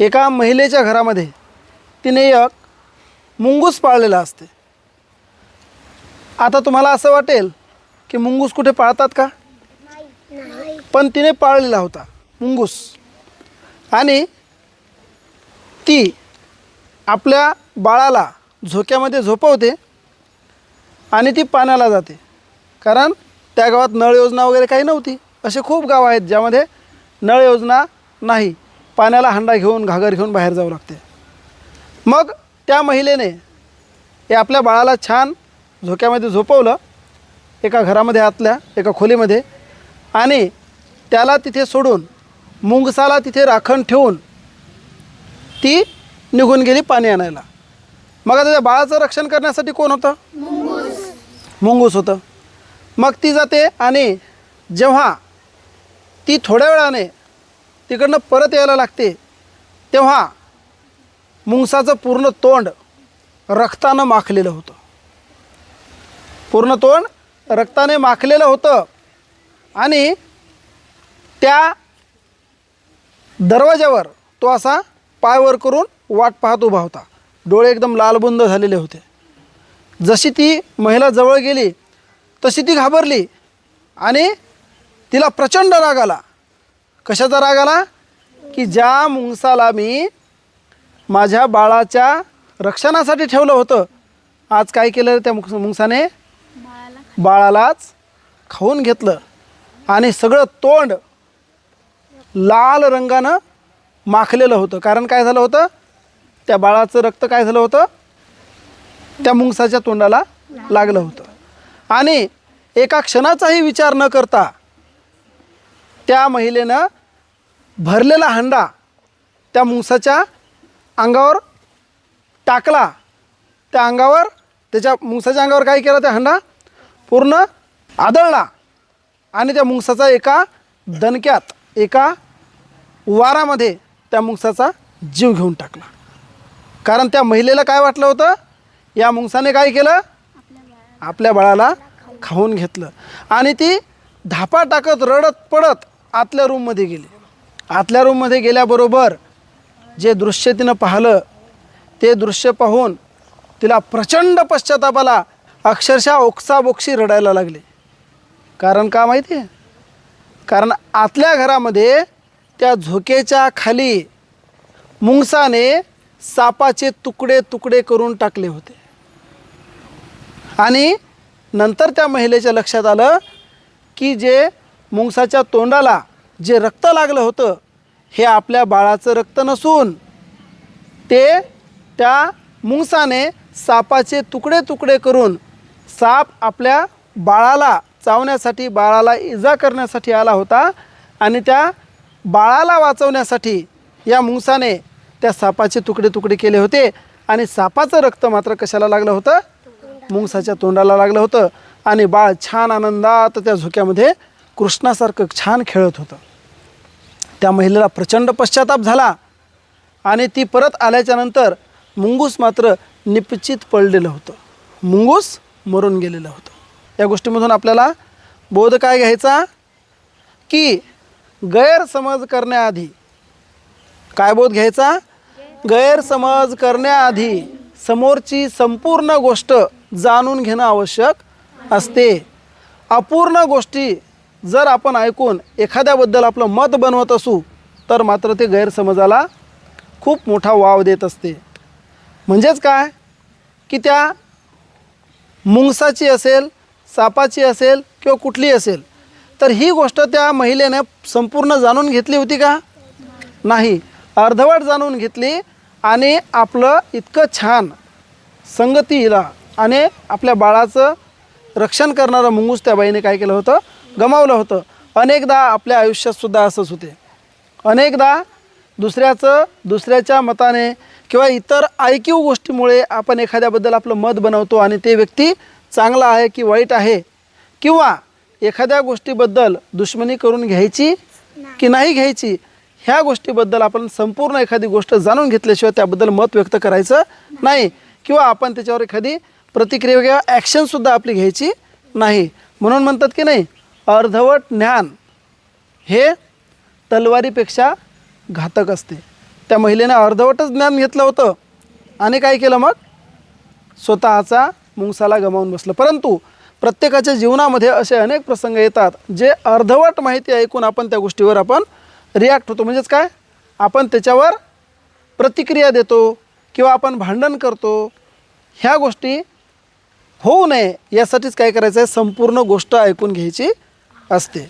एका महिलेच्या घरामध्ये तिने एक मुंगूस पाळलेला असते. आता तुम्हाला असं वाटेल की मुंगूस कुठे पाळतात का? पण तिने पाळलेला होता मुंगूस. आणि ती आपल्या बाळाला झोक्यामध्ये झोपवते आणि ती पाण्याला जाते. कारण त्या गावात नळ योजना वगैरे काही नव्हती. असे खूप गाव आहेत ज्यामध्ये नळ योजना नाही. पाण्याला हंडा घेऊन घागर घेऊन बाहेर जावं लागते. मग त्या महिलेने हे आपल्या बाळाला छान झोक्यामध्ये झोपवलं एका घरामध्ये आतल्या एका खोलीमध्ये आणि त्याला तिथे सोडून मुंगसाला तिथे राखण ठेवून ती निघून गेली पाणी आणायला. मग आता त्या बाळाचं रक्षण करण्यासाठी कोण होतं? मुंगूस होतं. मग ती जाते आणि जेव्हा ती थोड्या वेळाने तिकडनं परत यायला लागते. तेव्हा मुंगसाचं पूर्ण तोंड रक्तानं माखलेलं होतं. पूर्ण तोंड रक्ताने माखलेलं होतं आणि त्या दरवाज्यावर तो असा पायवर करून वाट पाहत उभा होता. डोळे एकदम लालबुंद झालेले होते. जशी ती महिला जवळ गेली तशी ती घाबरली आणि तिला प्रचंड राग आला. कशाचा राग आला? की ज्या मुंगसाला मी माझ्या बाळाच्या रक्षणासाठी ठेवलं होतं आज काय केलं त्या मुंग मुंगसाने? बाळालाच खाऊन घेतलं आणि सगळं तोंड लाल रंगानं माखलेलं होतं. कारण काय झालं होतं? त्या बाळाचं रक्त काय झालं होतं? त्या मुंगसाच्या तोंडाला लागलं होतं. आणि एका क्षणाचाही विचार न करता त्या महिलेनं भरलेला हंडा त्या मुंगसाच्या अंगावर टाकला. त्या अंगावर त्याच्या मुंगसाच्या अंगावर काय केलं त्या हंडा? पूर्ण आदळला. आणि त्या मुंगसाचा एका दणक्यात एका वारामध्ये त्या मुंगसाचा जीव घेऊन टाकला. कारण त्या महिलेला काय वाटलं होतं? या मुंगसाने काय केलं? आपल्या बाळाला खाऊन घेतलं. आणि ती धापा टाकत रडत पडत आतल्या रूममध्ये गेले. आतल्या रूममध्ये गेल्याबरोबर जे दृश्य तिनं पाहिलं ते दृश्य पाहून तिला प्रचंड पश्चातापाला अक्षरशः ओक्साबोक्षी रडायला लागले. कारण का माहिती आहे कारण आतल्या घरामध्ये त्या झोकेच्या खाली मुंगसाने सापाचे तुकडे तुकडे करून टाकले होते. आणि नंतर त्या महिलेच्या लक्षात आलं की जे मुंगसाच्या तोंडाला जे रक्त लागलं होतं हे आपल्या बाळाचं रक्त नसून ते त्या मुंगसाने सापाचे तुकडे तुकडे करून साप आपल्या बाळाला चावण्यासाठी बाळाला इजा करण्यासाठी आला होता आणि त्या बाळाला वाचवण्यासाठी या मुंगसाने त्या सापाचे तुकडे तुकडे केले होते आणि सापाचं रक्त मात्र कशाला लागलं होतं? मुंगसाच्या तोंडाला लागलं होतं आणि बाळ छान आनंदात त्या झोक्यामध्ये कृष्णासारखं छान खेळत होतं. त्या महिलेला प्रचंड पश्चाताप झाला आणि ती परत आल्याच्यानंतर मुंगूस मात्र निपचित पडलेलं होतं. मुंगूस मरून गेलेलं होतं. या गोष्टीमधून आपल्याला बोध काय घ्यायचा? की गैरसमज करण्याआधी काय बोध घ्यायचा? गैरसमज करण्याआधी समोरची संपूर्ण गोष्ट जाणून घेणं आवश्यक असते. अपूर्ण गोष्टी जर आपण ऐकून एखाद्याबद्दल आपलं मत बनवत असू तर मात्र ते गैरसमजाला खूप मोठा वाव देत असते. म्हणजेच काय? की त्या मुंगसाची असेल सापाची असेल किंवा कुठली असेल तर ही गोष्ट त्या महिलेने संपूर्ण जाणून घेतली होती का? नाही. अर्धवट जाणून घेतली आणि आपलं इतकं छान संगतीला आणि आपल्या बाळाचं रक्षण करणारं मुंगूस त्या बाईने काय केलं होतं? गमावलं होतं. अनेकदा आपल्या आयुष्यातसुद्धा असंच होते. अनेकदा दुसऱ्याचं दुसऱ्याच्या मताने किंवा इतर ऐकीव गोष्टीमुळे आपण एखाद्याबद्दल आपलं मत बनवतो आणि ते व्यक्ती चांगला आहे की वाईट आहे किंवा एखाद्या गोष्टीबद्दल दुश्मनी करून घ्यायची की नाही घ्यायची ह्या गोष्टीबद्दल आपण संपूर्ण एखादी गोष्ट जाणून घेतल्याशिवाय त्याबद्दल मत व्यक्त करायचं नाही किंवा आपण त्याच्यावर एखादी प्रतिक्रिया किंवा ॲक्शनसुद्धा आपली घ्यायची नाही. म्हणून म्हणतात की नाही अर्धवट ज्ञान हे तलवारीपेक्षा घातक असते. त्या महिलेनं अर्धवटच ज्ञान घेतलं होतं आणि काय केलं मग? स्वतःचा मुंगसाला गमावून बसलं. परंतु प्रत्येकाच्या जीवनामध्ये असे अनेक प्रसंग येतात जे अर्धवट माहिती ऐकून आपण त्या गोष्टीवर आपण रिॲक्ट होतो. म्हणजेच काय? आपण त्याच्यावर प्रतिक्रिया देतो किंवा आपण भांडण करतो. ह्या गोष्टी होऊ नये यासाठीच काय करायचं आहे संपूर्ण गोष्ट ऐकून घ्यायची असते.